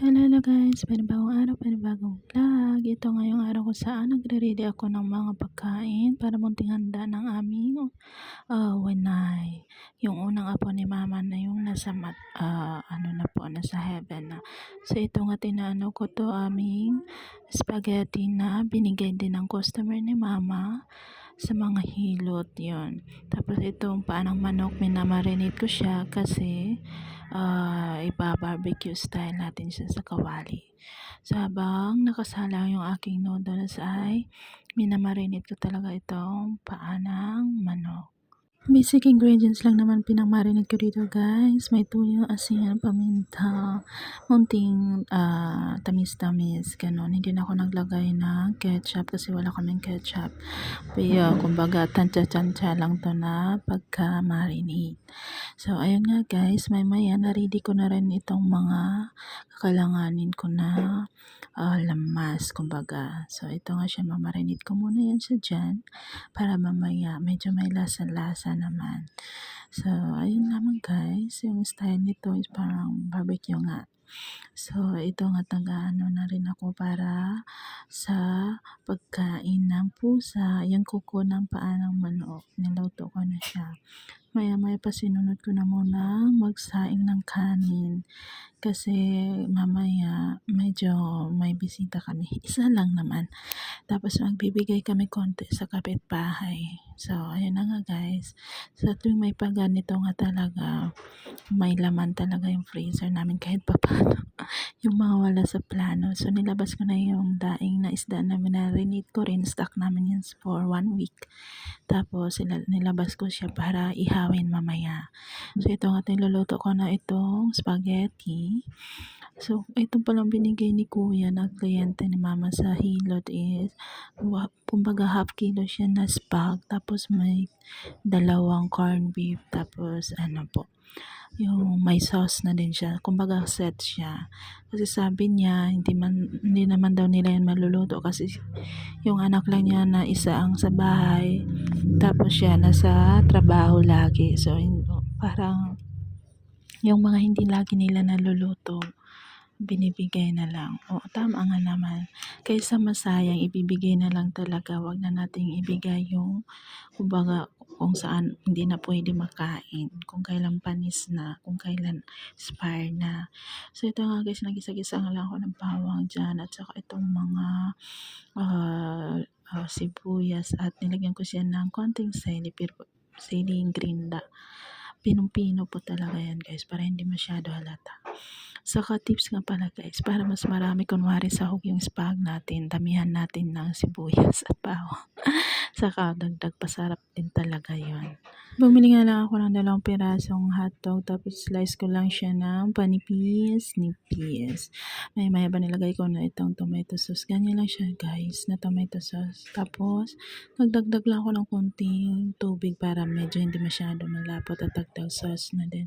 Hello, hello guys, panibagong araw, panibagong vlog. Ito ngayong araw ko saan nagre-ready ako ng mga pagkain para munting handa ng aming uh, winay. Yung unang apo ni mama na yung nasa mat, uh, ano na po, nasa heaven na. So ito nga tinaano ko to aming spaghetti na binigay din ng customer ni mama sa mga hilot yon Tapos itong paanang manok, minamarinate ko siya kasi uh, iba-barbecue style natin siya sa kawali. So habang nakasala yung aking noodles ay minamarinate ko talaga itong paanang manok. Basic ingredients lang naman pinamarinate ko dito guys. May tuyo, asin, paminta, munting uh, tamis-tamis, ganun. Hindi na ako naglagay ng ketchup kasi wala kaming ketchup. Pero kumbaga tansya-tansya lang to na pagka-marinate. So ayun nga guys, may maya na ready ko na rin itong mga kakailanganin ko na uh, lamas, kumbaga. So, ito nga siya, mamarinate ko muna yan siya dyan para mamaya medyo may lasa-lasa naman. So, ayun naman guys, yung style nito is parang barbecue nga. So, ito nga taga-ano na rin ako para sa pagkain ng pusa. Yung kuko ng paa ng manok, niluto ko na siya. Maya-maya pa sinunod ko na muna magsaing ng kanin. Kasi mamaya medyo may bisita kami. Isa lang naman. Tapos magbibigay kami konti sa kapitbahay. So, ayun na nga guys. Sa so, tuwing may paganito nga talaga, may laman talaga yung freezer namin kahit papano. yung mga wala sa plano. So, nilabas ko na yung daing na isda na minarinate ko rin. Stock namin yan for one week. Tapos, nilabas ko siya para ihawin mamaya. So, ito nga niluluto ko na itong spaghetti So, ito palang binigay ni kuya na kliyente ni mama sa hilot is, kumbaga half kilo siya na spag, tapos may dalawang corn beef, tapos ano po, yung may sauce na din siya. Kumbaga set siya. Kasi sabi niya, hindi, man, hindi naman daw nila yan maluluto kasi yung anak lang niya na isa ang sa bahay. Tapos siya nasa trabaho lagi. So, parang yung mga hindi lagi nila naluluto, binibigay na lang. O, tama nga naman. Kaysa masayang, ibibigay na lang talaga. Huwag na nating ibigay yung, kumbaga, kung saan hindi na pwede makain. Kung kailan panis na, kung kailan expire na. So, ito nga guys, nagisa-gisa lang ako ng bawang dyan. At saka itong mga uh, uh, sibuyas. At nilagyan ko siya ng konting sili, pero sili grinda pinong-pino po talaga yan guys para hindi masyado halata. Saka tips nga pala guys, para mas marami kunwari sahog yung spag natin, damihan natin ng sibuyas at bawang. Saka dagdag pasarap din talaga yon. Bumili nga lang ako ng dalawang pirasong hotdog tapos slice ko lang siya ng panipis-nipis. May maya ba nilagay ko na itong tomato sauce. Ganyan lang siya guys na tomato sauce. Tapos nagdagdag lang ako ng konting tubig para medyo hindi masyado malapot at dagdag sauce na din.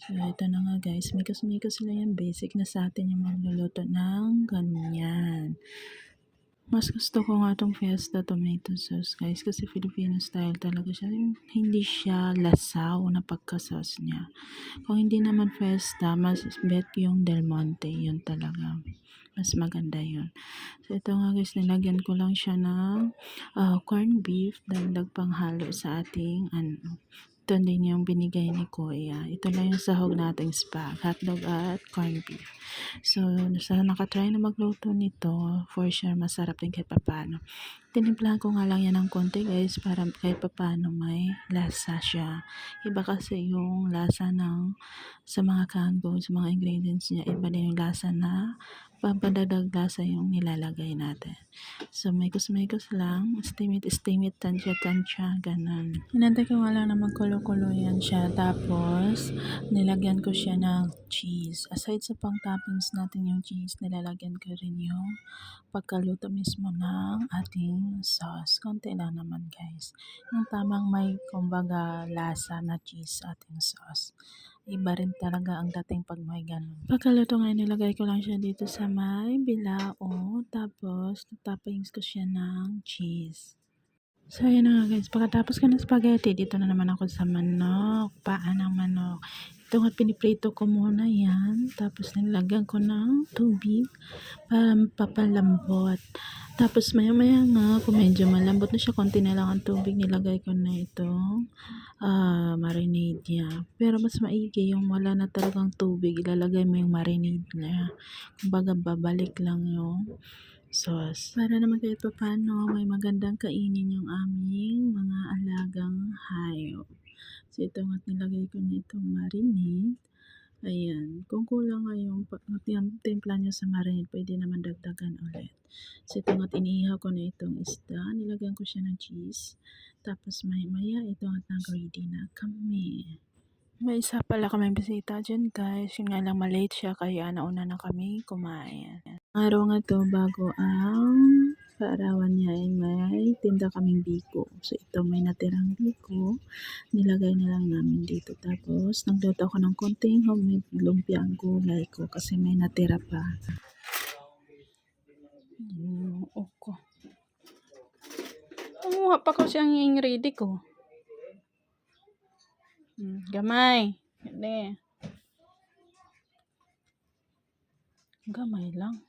So ito na nga guys, mikos-mikos lang yan. Basic na sa atin yung magluluto ng ganyan. Mas gusto ko nga tong Fiesta tomato sauce guys kasi Filipino style talaga siya. Hindi siya lasaw na pagka-sauce niya. Kung hindi naman Fiesta, mas bet yung Del Monte. Yun talaga. Mas maganda yun. So ito nga guys, nilagyan ko lang siya ng uh, corn beef. Dagdag panghalo sa ating ano, ito din yung binigay ni Kuya. Ito lang yung sahog nating spag, hotdog at corned beef. So, sa nakatry na magluto nito, for sure masarap din kahit papano. Tinimplahan ko nga lang yan ng konti guys para kahit papano may lasa siya. Iba kasi yung lasa ng sa mga kango, sa mga ingredients niya, iba din yung lasa na pampadadag lasa yung nilalagay natin. So, may kusmikos lang. Steam it, steam it, tansya, tansya, ganun. Hinantay ko lang na magkulo-kulo yan siya. Tapos, nilagyan ko siya ng cheese. Aside sa pang toppings natin yung cheese, nilalagyan ko rin yung pagkaluto mismo ng ating sauce. Konti lang naman guys. Yung tamang may, kumbaga, lasa na cheese ating sauce iba rin talaga ang dating pag may. Pagkaluto ngayon, nilagay ko lang siya dito sa may bilao. Tapos, toppings ko siya ng cheese. So, yun na nga guys. Pagkatapos ko ng spaghetti, dito na naman ako sa manok. Paa ng manok. Ito nga, piniprito ko muna yan. Tapos, nilagyan ko ng tubig para papalambot. Tapos, maya-maya nga, kung medyo malambot na siya, konti na lang ang tubig, nilagay ko na itong ah marinade niya. Pero, mas maigi yung wala na talagang tubig. Ilalagay mo yung marinade niya. Kumbaga, babalik lang yung sauce. Para naman kahit pa paano, may magandang kainin yung aming mga alagang hayop. So, ito nga nilagay ko na itong marinade. Ayan. Kung kulang nga yung timpla nyo sa marinade, pwede naman dagdagan ulit. So, ito nga inihaw ko na itong isda. Nilagyan ko siya ng cheese. Tapos, maya-maya, ito nga nag-ready na kami. May isa pala kami bisita dyan guys. Yun nga lang malate siya kaya nauna na kami kumain. Araw nga to bago ang kaarawan niya ay may tinda kaming biko. So ito may natirang biko. Nilagay na lang namin dito. Tapos nagluto ako ng konting homemade lumpia ang gulay ko kasi may natira pa. Yung ko. Kumuha pa ko siyang ready ko. Hmm, gamay. Hindi. Gamay lang.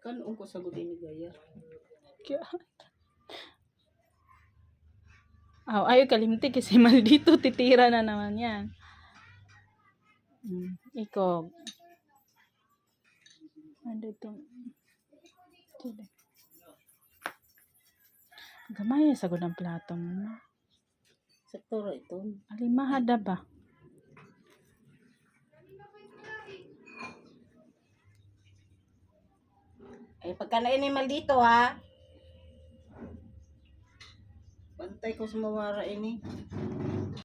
Kanon ko sa gudin ni Gaya. Kaya... Aw, ayaw kalimti kasi maldito titira na naman yan. Hmm, ikaw. Ano ito? Sige. Gamay sa ng plato mo na. Sektora ito. Alimahada ba? Ay, pagka na dito ha. Bantay ko sa mawara ini.